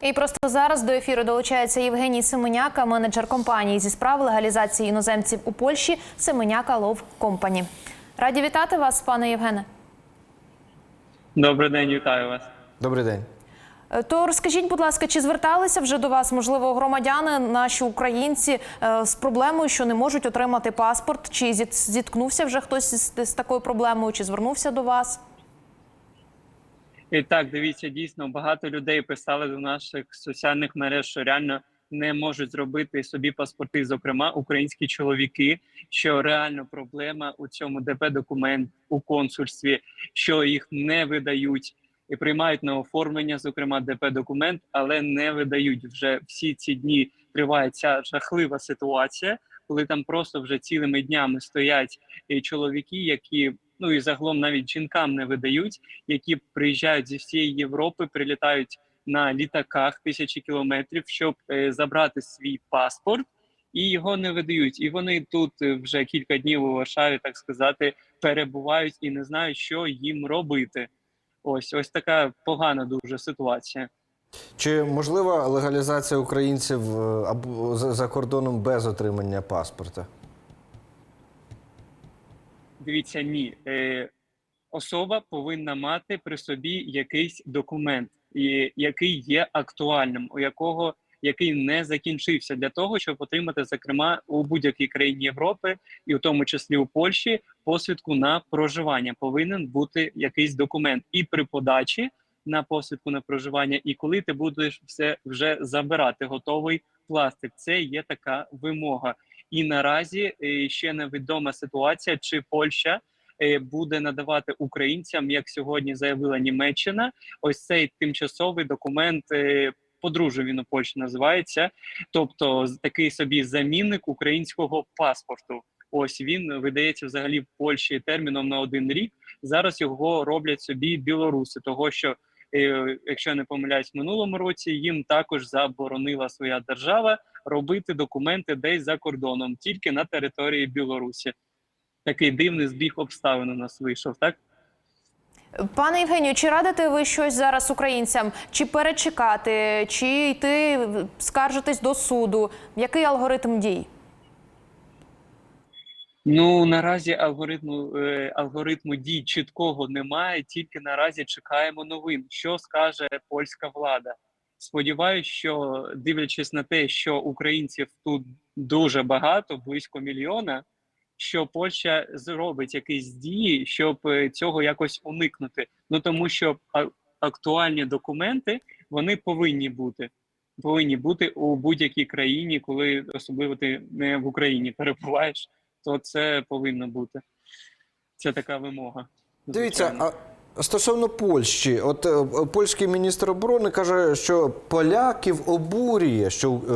І просто зараз до ефіру долучається Євгеній Семеняка, менеджер компанії зі справ легалізації іноземців у Польщі Семеняка Лов Компані. Раді вітати вас, пане Євгене. Добрий день, вітаю вас. Добрий день. Е, То розкажіть, будь ласка, чи зверталися вже до вас, можливо, громадяни, наші українці е, з проблемою, що не можуть отримати паспорт? Чи зіт- зіткнувся вже хтось з, з такою проблемою, чи звернувся до вас? І так, дивіться, дійсно багато людей писали до наших соціальних мереж, що реально не можуть зробити собі паспорти, зокрема українські чоловіки. Що реально проблема у цьому ДП документ у консульстві, що їх не видають і приймають на оформлення, зокрема ДП документ, але не видають вже всі ці дні. Триває ця жахлива ситуація, коли там просто вже цілими днями стоять е, чоловіки, які ну і загалом навіть жінкам не видають, які приїжджають зі всієї Європи, прилітають на літаках тисячі кілометрів, щоб е, забрати свій паспорт, і його не видають. І вони тут е, вже кілька днів у Варшаві, так сказати, перебувають і не знають, що їм робити. Ось ось така погана дуже ситуація. Чи можлива легалізація українців е, або за за кордоном без отримання паспорта? Дивіться, ні. Е, особа повинна мати при собі якийсь документ, який є актуальним, у якого який не закінчився для того, щоб отримати, зокрема, у будь-якій країні Європи, і в тому числі у Польщі, посвідку на проживання. Повинен бути якийсь документ і при подачі на посвідку на проживання, і коли ти будеш все вже забирати готовий пластик. Це є така вимога. І наразі е, ще невідома ситуація, чи Польща е, буде надавати українцям, як сьогодні заявила Німеччина, ось цей тимчасовий документ. е, Подружжя він у Польщі називається, тобто такий собі замінник українського паспорту. Ось він видається взагалі в Польщі терміном на один рік. Зараз його роблять собі білоруси, того що, якщо я не помиляюсь, в минулому році їм також заборонила своя держава робити документи десь за кордоном, тільки на території Білорусі. Такий дивний збіг обставин у нас вийшов, так? Пане Євгенію, чи радите ви щось зараз українцям? Чи перечекати, чи йти скаржитись до суду? Який алгоритм дій? Ну наразі алгоритму е, алгоритму дій чіткого немає. Тільки наразі чекаємо новин, що скаже польська влада. Сподіваюсь, що дивлячись на те, що українців тут дуже багато, близько мільйона, що Польща зробить якісь дії, щоб е, цього якось уникнути. Ну тому що актуальні документи вони повинні бути. Повинні бути у будь-якій країні, коли особливо ти не в Україні перебуваєш то це повинно бути. Це така вимога. Дивіться, а стосовно Польщі, от е, польський міністр оборони каже, що поляків обурює, що е,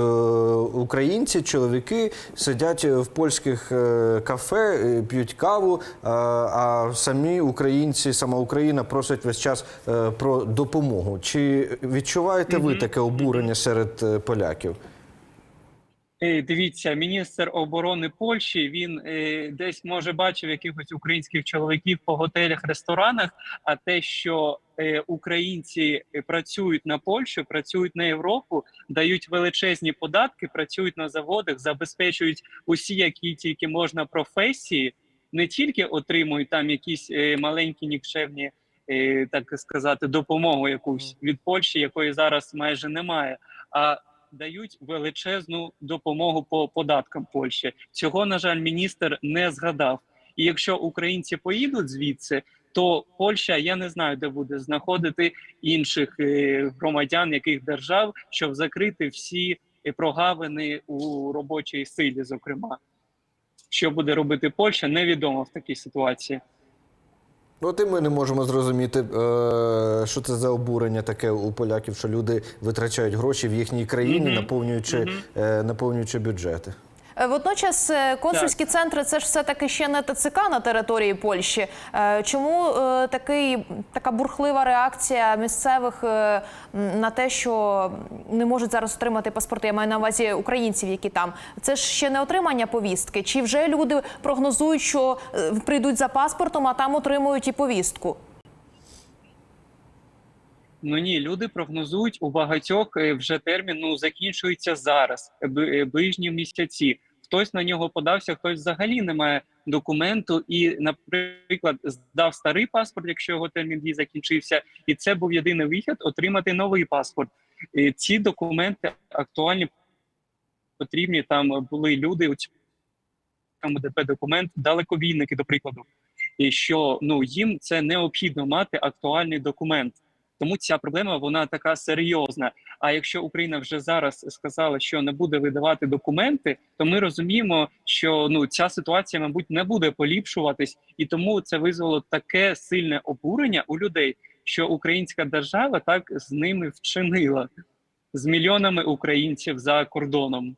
українці, чоловіки сидять в польських е, кафе, е, п'ють каву, е, а самі українці, сама Україна просить весь час е, про допомогу. Чи відчуваєте ви таке обурення серед е, поляків? Е, Дивіться, міністр оборони Польщі він е, десь може бачив якихось українських чоловіків по готелях, ресторанах. А те, що е, українці працюють на Польщу, працюють на Європу, дають величезні податки, працюють на заводах, забезпечують усі, які тільки можна професії, не тільки отримують там якісь маленькі нікчемні, е, так сказати, допомогу якусь від Польщі, якої зараз майже немає. А дають величезну допомогу по податкам Польщі. Цього, на жаль, міністр не згадав. І якщо українці поїдуть звідси, то Польща я не знаю, де буде знаходити інших е, громадян яких держав, щоб закрити всі е, прогавини у робочій силі. Зокрема, що буде робити Польща, невідомо в такій ситуації. Ну, От і ми не можемо зрозуміти, е, що це за обурення таке у поляків, що люди витрачають гроші в їхній країні, наповнюючи, е, наповнюючи бюджети. Е, Водночас е, консульські центри це ж все таки ще не ТЦК на території Польщі. Е, Чому такий така бурхлива реакція місцевих на те, що не можуть зараз отримати паспорти? Я маю на увазі українців, які там це ж ще не отримання повістки. Чи вже люди прогнозують, що прийдуть за паспортом, а там отримують і повістку? Ну ні, люди прогнозують у багатьох е, вже термін ну, закінчується зараз, е, е, ближні місяці. Хтось на нього подався, хтось взагалі не має документу і, наприклад, здав старий паспорт, якщо його термін дії закінчився, і це був єдиний вихід отримати новий паспорт. І ці документи актуальні потрібні. Там були люди у цьому ДП документ, далекобійники, до прикладу, і що ну їм це необхідно мати актуальний документ. Тому ця проблема вона така серйозна. А якщо Україна вже зараз сказала, що не буде видавати документи, то ми розуміємо, що ну ця ситуація, мабуть, не буде поліпшуватись, і тому це визвало таке сильне обурення у людей, що українська держава так з ними вчинила з мільйонами українців за кордоном.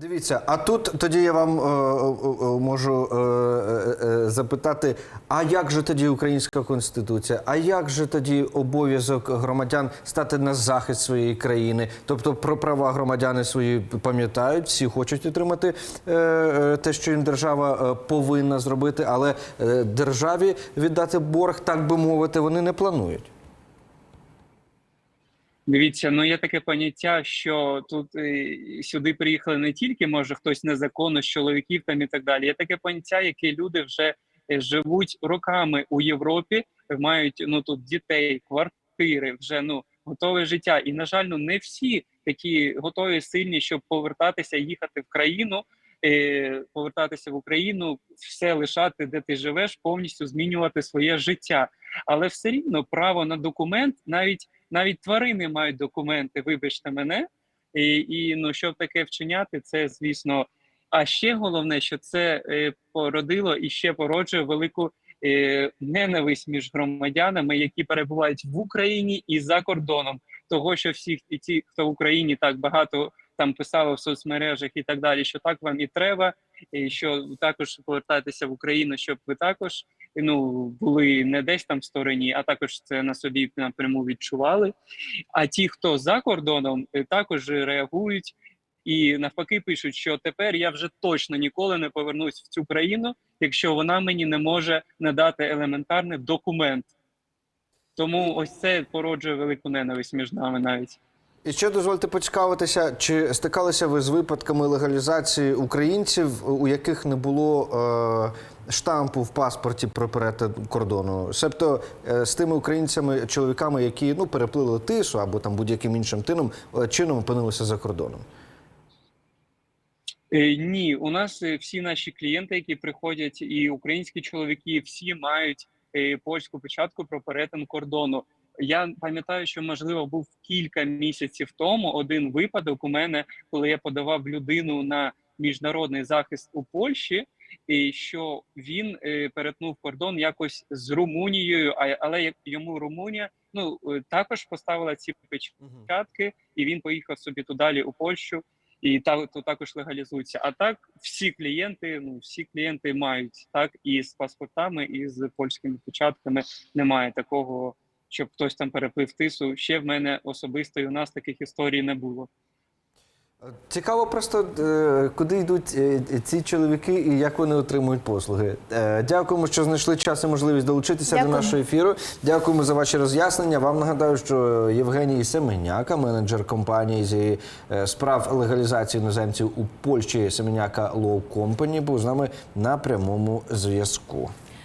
Дивіться, а тут тоді я вам е, е, е, можу е, е, е, запитати: а як же тоді українська конституція? А як же тоді обов'язок громадян стати на захист своєї країни? Тобто про права громадяни свої пам'ятають, всі хочуть отримати е, е, те, що їм держава повинна зробити, але державі віддати борг, так би мовити, вони не планують. Дивіться, ну є таке поняття, що тут е, сюди приїхали не тільки може хтось незаконно з чоловіків там і так далі. Є таке поняття, яке люди вже е, живуть роками у Європі, мають ну тут дітей, квартири, вже ну готове життя. І на жаль, ну не всі такі готові сильні, щоб повертатися, їхати в країну, е, повертатися в Україну, все лишати, де ти живеш, повністю змінювати своє життя. Але все рівно право на документ навіть навіть тварини мають документи, вибачте мене. І, і ну, щоб таке вчиняти, це звісно. А ще головне, що це е, породило і ще породжує велику е, ненависть між громадянами, які перебувають в Україні і за кордоном. Того, що всі і ті, хто в Україні так багато там писали в соцмережах і так далі, що так вам і треба, і що також повертатися в Україну, щоб ви також ну були не десь там в стороні, а також це на собі напряму відчували. А ті, хто за кордоном, е, також реагують і навпаки пишуть, що тепер я вже точно ніколи не повернусь в цю країну, якщо вона мені не може надати елементарний документ. Тому ось це породжує велику ненависть між нами навіть. І ще дозвольте поцікавитися, чи стикалися ви з випадками легалізації українців, у яких не було е, штампу в паспорті про перетин кордону? Себто е, з тими українцями, чоловіками, які ну переплили тису або там будь-яким іншим тином е, чином опинилися за кордоном? Е, Ні, у нас е, всі наші клієнти, які приходять, і українські чоловіки, всі мають польську печатку про перетин кордону. Я пам'ятаю, що можливо був кілька місяців тому один випадок у мене, коли я подавав людину на міжнародний захист у Польщі, і що він е, перетнув кордон якось з Румунією, а але як йому Румунія ну е, також поставила ці печатки, і він поїхав собі туди у Польщу і та то також легалізується. А так всі клієнти, ну всі клієнти мають так і з паспортами, і з польськими печатками. Немає такого, щоб хтось там переплив тису. Ще в мене особисто і у нас таких історій не було. Цікаво просто, е, куди йдуть е, ці чоловіки і як вони отримують послуги. Е, Дякуємо, що знайшли час і можливість долучитися Дякуємо. до нашого ефіру. Дякуємо за ваші роз'яснення. Вам нагадаю, що Євгеній Семеняка, менеджер компанії зі е, справ легалізації іноземців у Польщі Семеняка Law Company, був з нами на прямому зв'язку.